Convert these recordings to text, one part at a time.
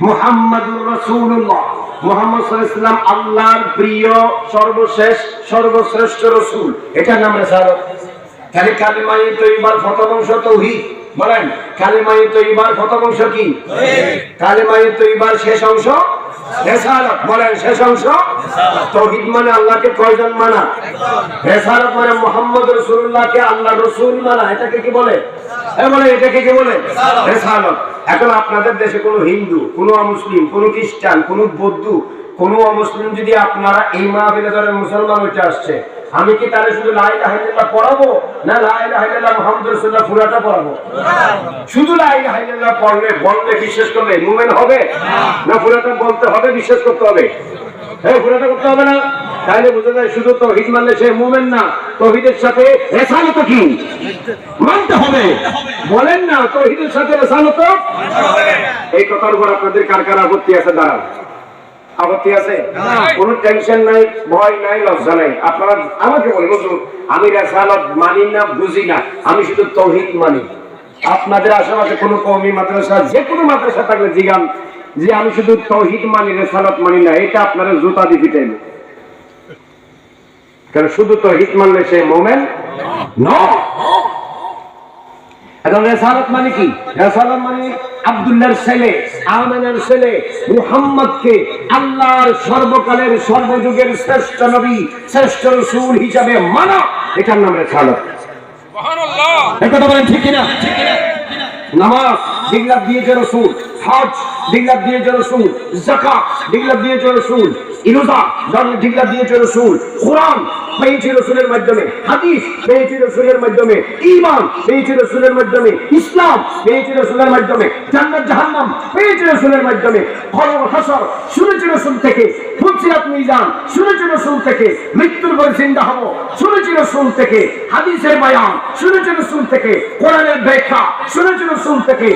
মুহাম্মাদুর মুহাম্মদ আল্লাহর প্রিয় সর্বশেষ সর্বশ্রেষ্ঠ রাসূল। এটার নাম রিসালাত। তাহলে কালিমায়ে তৈবার ফতবংশ তৌহিদ। বলেন কালিমায়ে তৈবার ফতবংশ কি? কালিমায়ে তৈবার শেষ অংশ রেসালত বলেন শেষ অংশ? তৌহিদ মানে আল্লাহকে কয়জন মানা? রেসালত মানে মোহাম্মদ রসুল্লাহকে আল্লাহ রসুল মানা। এটাকে কি বলে? বলে এটাকে কি বলে? রেসালত এখন আপনাদের দেশে কোনো হিন্দু কোনো মুসলিম কোনো খ্রিস্টান কোনো বৌদ্ধ কোনো অমুসলিম যদি আপনারা এই মাহফিলে ধরেন মুসলমান হইতে আসছে আমি কি তাহলে শুধু লাই লাহাইল্লাহ পড়াবো? না লাই লাহাইল্লাহ মোহাম্মদ রসুল্লাহ পুরাটা পড়াবো? শুধু লাই লাহাইল্লাহ পড়লে বললে বিশ্বাস করলে? মুমেন হবে? না পুরাটা বলতে হবে বিশ্বাস করতে হবে? হ্যাঁ পুরাটা করতে হবে না। তাহলে বুঝা যায় শুধু তহিদ মানলে সে মুমেন না। তহিদের সাথে রেসালত কি? মানতে হবে। বলেন না তহিদের সাথে রেসালত? এই কথার উপর আপনাদের কার কার আপত্তি আছে? দাঁড়ান। আপত্তি আছে? কোন টেনশন নাই ভয় নাই লজ্জা নাই। আপনারা আমাকে বলেন হুজুর আমি রেসালত মানি না বুঝি না। আমি শুধু তৌহিদ মানি। আপনাদের আশেপাশে কোনো কওমি মাদ্রাসা যে কোনো মাদ্রাসা থাকলে জিগান যে আমি শুধু তৌহিদ মানি রেসালত মানি না এটা আপনারা জুতা দিয়ে পিটাইবে কারণ শুধু তৌহিদ মানলে সে মোমেন ন এখন রেসালত মানে কি? রেসালত মানে আব্দুল্লাহর ছেলে আমেনের ছেলে মুহাম্মদকে আল্লাহর সর্বকালের সর্বযুগের শ্রেষ্ঠ নবী শ্রেষ্ঠ রসুল হিসাবে মানা। এটার নাম কথা বলেন ঠিক কিনা? নামাজ ডিগলাপ দিয়েছে রসুল। হজ ডিগলাপ দিয়েছে রসুল। জাকাত ডিগলাপ দিয়েছে রসুল। ইরোজা ডিগলাপ দিয়েছে রসুল। কোরআন পেয়েছি রসুলের মাধ্যমে, হাদিস পেয়েছি রসুলের মাধ্যমে ইমান পেয়েছি রসুলের মাধ্যমে, ইসলাম পেয়েছি রসুলের মাধ্যমে, জান্নাত জাহান্নাম পেয়েছি রসুলের মাধ্যমে খলক হাসর শুনেছি রসুল থেকে ফুলসিরাত মিজান শুনেছি রসুল থেকে মৃত্যুর পরে হব শুনেছি রসুল থেকে হাদিসের শুনেছি রসুল থেকে কোরআনের ব্যাখ্যা শুনেছি রসুল থেকে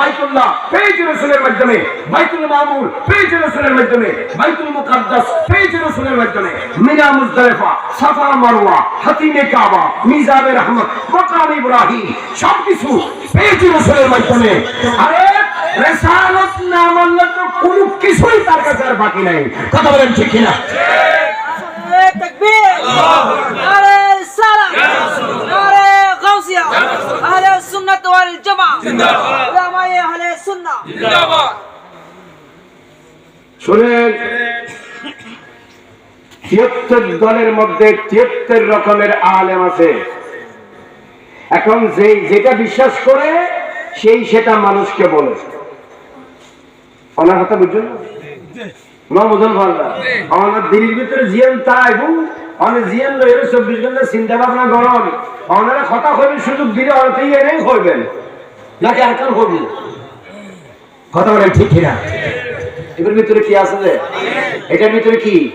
বাইতুল্লাহ পেয়েছি রসুলের মাধ্যমে, বাইতুল মামুর পেয়েছি রসুলের মাধ্যমে, বাইতুল মুকাদ্দাস পেয়েছি রসুলের মাধ্যমে, মিনা মুজদালিফা সাফা মারওয়া হাতিমে কাবা মিজাবে রহমত মাকাম ইব্রাহিম সবকিছু পেয়েছি রসুলের মাধ্যমে। আরে রেসালত না মানলে তো কোনো কিছুই তার কাছে আর বাকি নাই। কথা বলেন ঠিক কিনা? তাকবীর। নারে সালাম। নারে গাউসিয়া। আহলে সুন্নাত ওয়াল জামাত জিন্দাবাদ উলামায়ে আহলে সুন্নাহ। শুনেন তিয়াত্তর দলের মধ্যে তিয়াত্তর রকমের আলেম আছে। এখন যে যেটা বিশ্বাস করে, সেই সেটা মানুষকে বলে। চিন্তা ভাবনা কথা সুযোগ আর কথা ঠিক ভিতরে কি আছে এটার ভিতরে কি?